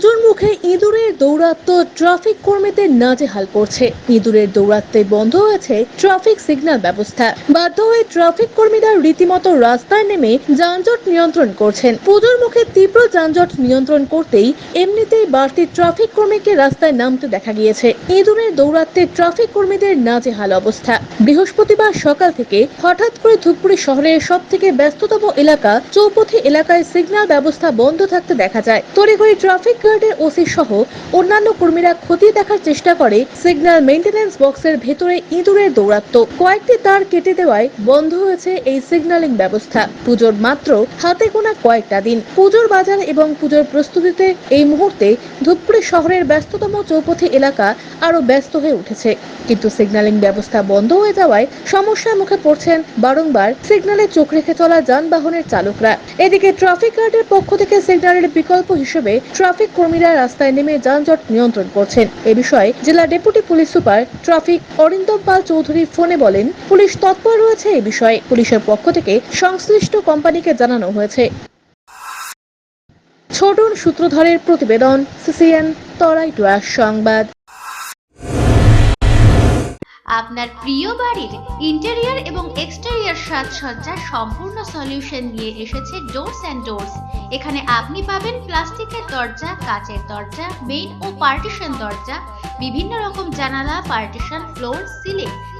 পুজোর মুখে ইঁদুরের দৌরাত্ম্য ট্রাফিক কর্মীদের নাজেহাল করছে। ইঁদুরের দৌরাত্মে বন্ধ হয়েছে ট্রাফিক সিগন্যাল ব্যবস্থা। বাধ্য হয়ে ট্রাফিক কর্মীরা রীতিমতো রাস্তায় নেমে যানজট নিয়ন্ত্রণ করছেন। পুজোর মুখে তীব্র যানজট নিয়ন্ত্রণ করতেই এমনিতেই বাড়তি ট্রাফিক কর্মীকে রাস্তায় নামতে দেখা গিয়েছে। ইঁদুরের দৌরাত্মে ট্রাফিক কর্মীদের নাজেহাল অবস্থা। বৃহস্পতিবার সকাল থেকে হঠাৎ করে ধূপগুড়ি শহরের সব থেকে ব্যস্ততম এলাকা চৌপথি এলাকায় সিগন্যাল ব্যবস্থা বন্ধ থাকতে দেখা যায়। তড়িঘড়ি ট্রাফিক গার্ডের ওসি সহ অন্যান্য কর্মীরা খতিয়ে দেখার চেষ্টা করে সিগন্যাল মেইনটেনেন্স বক্সের ভেতরে ইঁদুরের দৌরাত্ম। কয়েকটি তার কেটে দেওয়ায় বন্ধ হয়েছে এই সিগন্যালিং ব্যবস্থা। পুজোর মাত্র হাতে গোনা কয়েকটা দিন। পুজোর বাজার এবং পুজোর প্রস্তুতিতে এই মুহূর্তে ধূপগুড়ি শহরের ব্যস্ততম চৌপথি এলাকা আরও ব্যস্ত হয়ে উঠেছে। কিন্তু সিগন্যালিং ব্যবস্থা বন্ধ হয়ে যাওয়ায় সমস্যার মুখে পড়ছেন বারংবার সিগন্যালে চোখ রেখে চলা যানবাহনের চালকরা। এদিকে ট্রাফিক গার্ডের পক্ষ থেকে সিগন্যালের বিকল্প হিসেবে ট্রাফিক কর্মীরা রাস্তায় নেমে যানজট নিয়ন্ত্রণ করছেন। এ বিষয়ে জেলা deputy police super traffic Arindam Pal Chowdhury ফোনে বলেন, পুলিশ তৎপর রয়েছে এই বিষয়ে। পুলিশের পক্ষ থেকে সংশ্লিষ্ট কোম্পানিকে জানানো হয়েছে। ছোটন সূত্রধরের প্রতিবেদন, সিসিএন, তরাই টুয়ার সংবাদ। আপনার প্রিয় বাড়ির ইন্টেরিয়র এবং এক্সটেরিয়র সাজসজ্জার সম্পূর্ণ সলিউশন নিয়ে এসেছে ডোরস অ্যান্ড ডোরস এখানে আপনি পাবেন প্লাস্টিকের দরজা, কাচের দরজা মেইন ও পার্টিশন দরজা, বিভিন্ন রকম জানালা partition floor ceiling